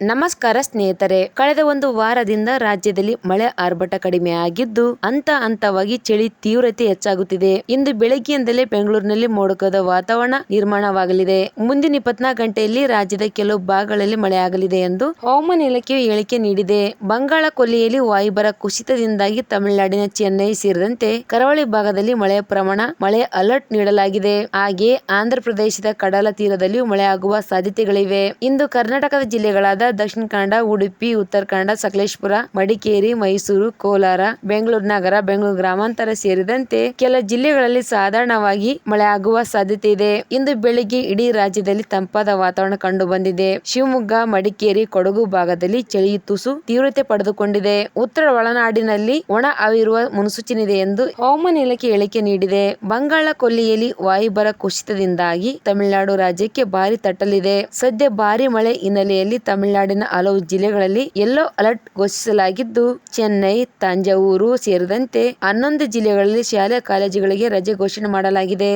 ನಮಸ್ಕಾರ ಸ್ನೇಹಿತರೆ, ಕಳೆದ ಒಂದು ವಾರದಿಂದ ರಾಜ್ಯದಲ್ಲಿ ಮಳೆ ಆರ್ಭಟ ಕಡಿಮೆ ಆಗಿದ್ದು, ಹಂತ ಹಂತವಾಗಿ ಚಳಿ ತೀವ್ರತೆ ಹೆಚ್ಚಾಗುತ್ತಿದೆ. ಇಂದು ಬೆಳಗ್ಗೆಯಿಂದಲೇ ಬೆಂಗಳೂರಿನಲ್ಲಿ ಮೋಡಕದ ವಾತಾವರಣ ನಿರ್ಮಾಣವಾಗಲಿದೆ. ಮುಂದಿನ ಇಪ್ಪತ್ನಾಲ್ಕು ಗಂಟೆಯಲ್ಲಿ ರಾಜ್ಯದ ಕೆಲವು ಭಾಗಗಳಲ್ಲಿ ಮಳೆಯಾಗಲಿದೆ ಎಂದು ಹವಾಮಾನ ಇಲಾಖೆಯು ಹೇಳಿಕೆ ನೀಡಿದೆ. ಬಂಗಾಳ ಕೊಲ್ಲಿಯಲ್ಲಿ ವಾಯುಭಾರ ಕುಸಿತದಿಂದಾಗಿ ತಮಿಳುನಾಡಿನ ಚೆನ್ನೈ ಸೇರಿದಂತೆ ಕರಾವಳಿ ಭಾಗದಲ್ಲಿ ಮಳೆಯ ಪ್ರಮಾಣ, ಮಳೆ ಅಲರ್ಟ್ ನೀಡಲಾಗಿದೆ. ಹಾಗೆ ಆಂಧ್ರ ಪ್ರದೇಶದ ಕಡಲ ತೀರದಲ್ಲಿಯೂ ಮಳೆಯಾಗುವ ಸಾಧ್ಯತೆಗಳಿವೆ. ಇಂದು ಕರ್ನಾಟಕದ ಜಿಲ್ಲೆಗಳಾದ ದಕ್ಷಿಣ ಕನ್ನಡ, ಉಡುಪಿ, ಉತ್ತರ ಕನ್ನಡ, ಸಕಲೇಶಪುರ, ಮಡಿಕೇರಿ, ಮೈಸೂರು, ಕೋಲಾರ, ಬೆಂಗಳೂರು ನಗರ, ಬೆಂಗಳೂರು ಗ್ರಾಮಾಂತರ ಸೇರಿದಂತೆ ಕೆಲ ಜಿಲ್ಲೆಗಳಲ್ಲಿ ಸಾಧಾರಣವಾಗಿ ಮಳೆ ಆಗುವ ಸಾಧ್ಯತೆ ಇದೆ. ಇಂದು ಬೆಳಿಗ್ಗೆ ಇಡೀ ರಾಜ್ಯದಲ್ಲಿ ತಂಪಾದ ವಾತಾವರಣ ಕಂಡು ಬಂದಿದೆ ಶಿವಮೊಗ್ಗ, ಮಡಿಕೇರಿ, ಕೊಡಗು ಭಾಗದಲ್ಲಿ ಚಳಿ, ತುಸು ತೀವ್ರತೆ ಪಡೆದುಕೊಂಡಿದೆ. ಉತ್ತರ ಒಳನಾಡಿನಲ್ಲಿ ಒಣ ಇರುವ ಮುನ್ಸೂಚನೆ ಇದೆ ಎಂದು ಹವಾಮಾನ ಇಲಾಖೆ ಹೇಳಿಕೆ ನೀಡಿದೆ. ಬಂಗಾಳ ಕೊಲ್ಲಿಯಲ್ಲಿ ವಾಯುಭಾರ ಕುಸಿತದಿಂದಾಗಿ ತಮಿಳುನಾಡು ರಾಜ್ಯಕ್ಕೆ ಭಾರಿ ತಟ್ಟಲಿದೆ. ಸದ್ಯ ಭಾರಿ ಮಳೆ ಹಿನ್ನೆಲೆಯಲ್ಲಿ ತಮಿಳುನಾಡಿನ ಹಲವು ಜಿಲ್ಲೆಗಳಲ್ಲಿ ಯೆಲ್ಲೋ ಅಲರ್ಟ್ ಘೋಷಿಸಲಾಗಿದ್ದು, ಚೆನ್ನೈ, ತಂಜಾವೂರು ಸೇರಿದಂತೆ ಹನ್ನೊಂದು ಜಿಲ್ಲೆಗಳಲ್ಲಿ ಶಾಲಾ ಕಾಲೇಜುಗಳಿಗೆ ರಜೆ ಘೋಷಣೆ ಮಾಡಲಾಗಿದೆ.